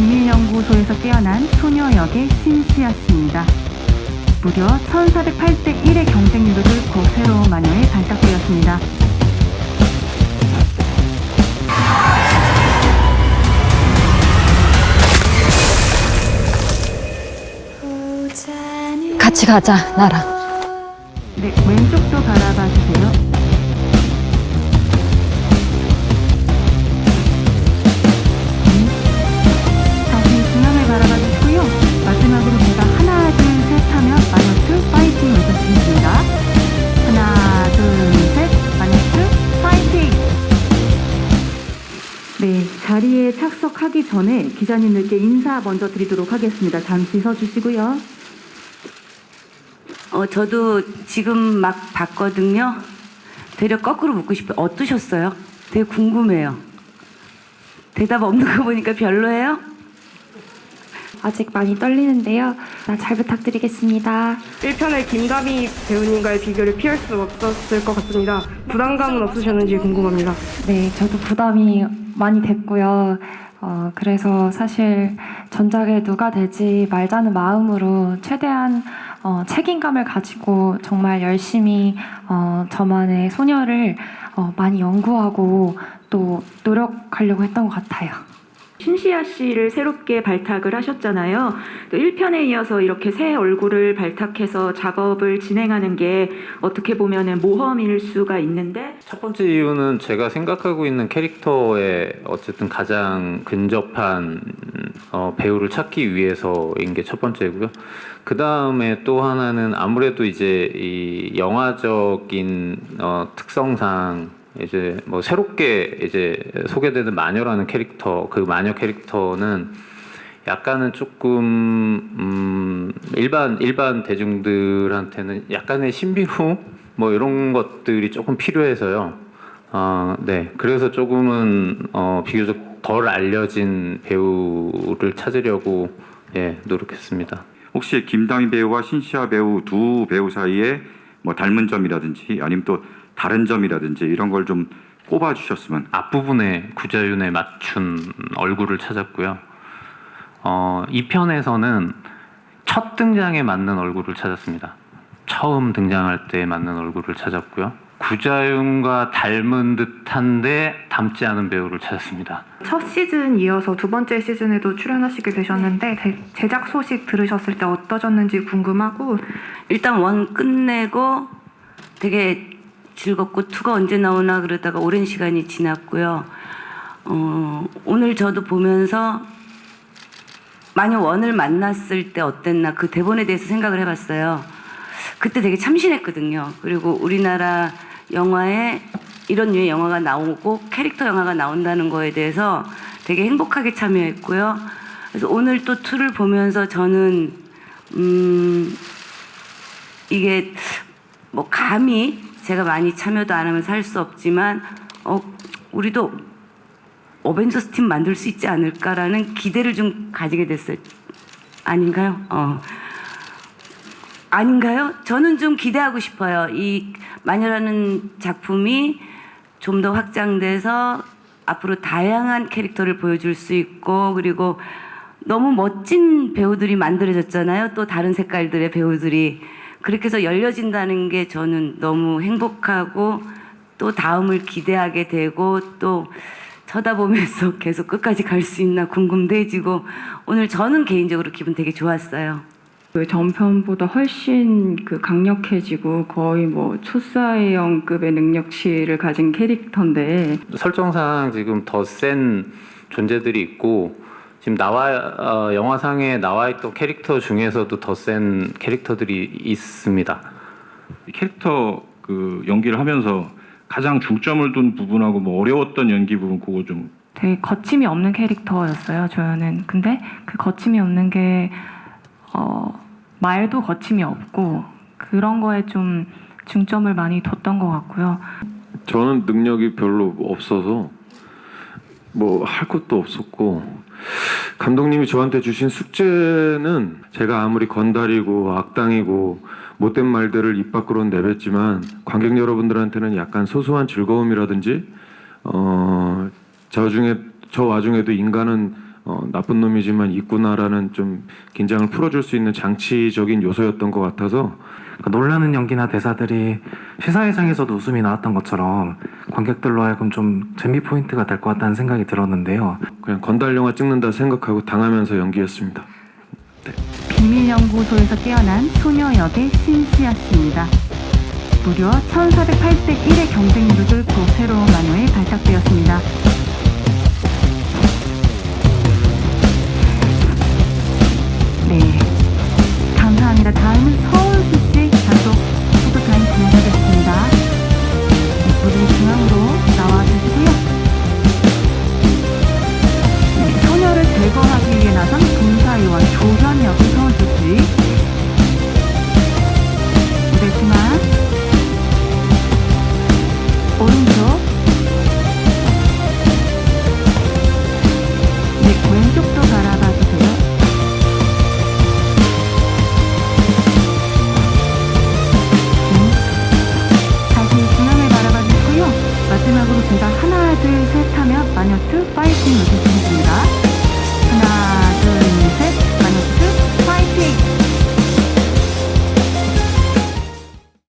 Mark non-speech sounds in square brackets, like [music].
비밀연구소에서 깨어난 소녀 역의 신시아 씨입니다. 무려 1408대 1의 경쟁률을 뚫고 새로운 마녀에 발탁되었습니다. 같이 가자, 나랑. 네, 왼쪽도 바라봐 주세요. 착석하기 전에 기자님들께 인사 먼저 드리도록 하겠습니다. 잠시 서주시고요. 어, 저도 지금 막 봤거든요. 되려 거꾸로 묻고 싶어요. 어떠셨어요? 되게 궁금해요. 대답 없는 거 보니까 별로예요? 아직 많이 떨리는데요. 아, 잘 부탁드리겠습니다. 1편의 김다미 배우님과의 비교를 피할 수 없었을 것 같습니다. 부담감은 없으셨는지 궁금합니다. 네, 저도 부담이 많이 됐고요. 어, 그래서 사실 전작에 누가 되지 말자는 마음으로 최대한 어, 책임감을 가지고 정말 열심히 어, 저만의 소녀를 어, 많이 연구하고 또 노력하려고 했던 것 같아요. 신시아 씨를 새롭게 발탁을 하셨잖아요. 또 1편에 이어서 이렇게 새 얼굴을 발탁해서 작업을 진행하는 게 어떻게 보면은 모험일 수가 있는데 첫 번째 이유는 제가 생각하고 있는 캐릭터에 어쨌든 가장 근접한 어, 배우를 찾기 위해서인 게 첫 번째고요. 그 다음에 또 하나는 아무래도 이제 이 영화적인 어, 특성상 이제 뭐 새롭게 이제 소개되는 마녀라는 캐릭터 그 마녀 캐릭터는 약간은 조금 음, 일반 일반 대중들한테는 약간의 신비로움 뭐 이런 것들이 조금 필요해서요. 어, 네. 그래서 조금은 어, 비교적 덜 알려진 배우를 찾으려고 예, 노력했습니다. 혹시 김다미 배우와 신시아 배우 두 배우 사이에 뭐 닮은 점이라든지 아니면 또 다른 점이라든지 이런 걸 좀 꼽아 주셨으면 앞부분에 구자윤에 맞춘 얼굴을 찾았고요. 어, 이 편에서는 첫 등장에 맞는 얼굴을 찾았습니다. 처음 등장할 때 맞는 얼굴을 찾았고요. 구자윤과 닮은 듯한데 닮지 않은 배우를 찾았습니다. 첫 시즌 이어서 두 번째 시즌에도 출연하시게 되셨는데 대- 제작 소식 들으셨을 때 어떠셨는지 궁금하고 일단 원 끝내고 되게 즐겁고 투가 언제 나오나 그러다가 오랜 시간이 지났고요. 어, 오늘 저도 보면서 마녀 원을 만났을 때 어땠나 그 대본에 대해서 생각을 해봤어요. 그때 되게 참신했거든요. 그리고 우리나라 영화에 이런 류의 영화가 나오고 캐릭터 영화가 나온다는 거에 대해서 되게 행복하게 참여했고요. 그래서 오늘 또 투를 보면서 저는 음 이게 뭐 감히 제가 많이 참여도 안 하면 살수 없지만 어 우리도 어벤져스 팀 만들 수 있지 않을까라는 기대를 좀 가지게 됐어요. 아닌가요? 어. 아닌가요? 저는 좀 기대하고 싶어요. 이 마녀라는 작품이 좀 더 확장돼서 앞으로 다양한 캐릭터를 보여줄 수 있고 그리고 너무 멋진 배우들이 만들어졌잖아요. 또 다른 색깔들의 배우들이 그렇게 해서 열려진다는 게 저는 너무 행복하고 또 다음을 기대하게 되고 또 쳐다보면서 [laughs] 계속 끝까지 갈 수 있나 궁금해지고 오늘 저는 개인적으로 기분 되게 좋았어요. 그 전편보다 훨씬 그 강력해지고 거의 뭐 초사회형급의 능력치를 가진 캐릭터인데. 설정상 지금 더 센 존재들이 있고 지금 나와 어, 영화상에 나와 있던 캐릭터 중에서도 더 센 캐릭터들이 있습니다. 이 캐릭터 그 연기를 하면서 가장 중점을 둔 부분하고 뭐 어려웠던 연기 부분 그거 좀. 되게 거침이 없는 캐릭터였어요 조연은. 근데 그 거침이 없는 게 어, 말도 거침이 없고 그런 거에 좀 중점을 많이 뒀던 것 같고요. 저는 능력이 별로 없어서 뭐 할 것도 없었고 감독님이 저한테 주신 숙제는 제가 아무리 건달이고 악당이고 못된 말들을 입 밖으로 내뱉지만 관객 여러분들한테는 약간 소소한 즐거움이라든지 어 저 중에 저 와중에도 인간은 어, 어, 나쁜 놈이지만 있구나라는 좀 긴장을 풀어줄 수 있는 장치적인 요소였던 것 같아서 그러니까 놀라는 연기나 대사들이 시사회상에서도 웃음이 나왔던 것처럼 관객들로 하여금 좀 재미 포인트가 될 것 같다는 생각이 들었는데요. 그냥 건달 영화 찍는다 생각하고 당하면서 연기했습니다. 비밀연구소에서 깨어난 소녀 역의 신시아 씨입니다. 무려 1408대 1의 경쟁률을 뚫고 새로운 만호에 발탁되었습니다. 마지막으로 제가 하나, 둘, 셋 하면 마녀2 파이팅 외쳐주겠습니다.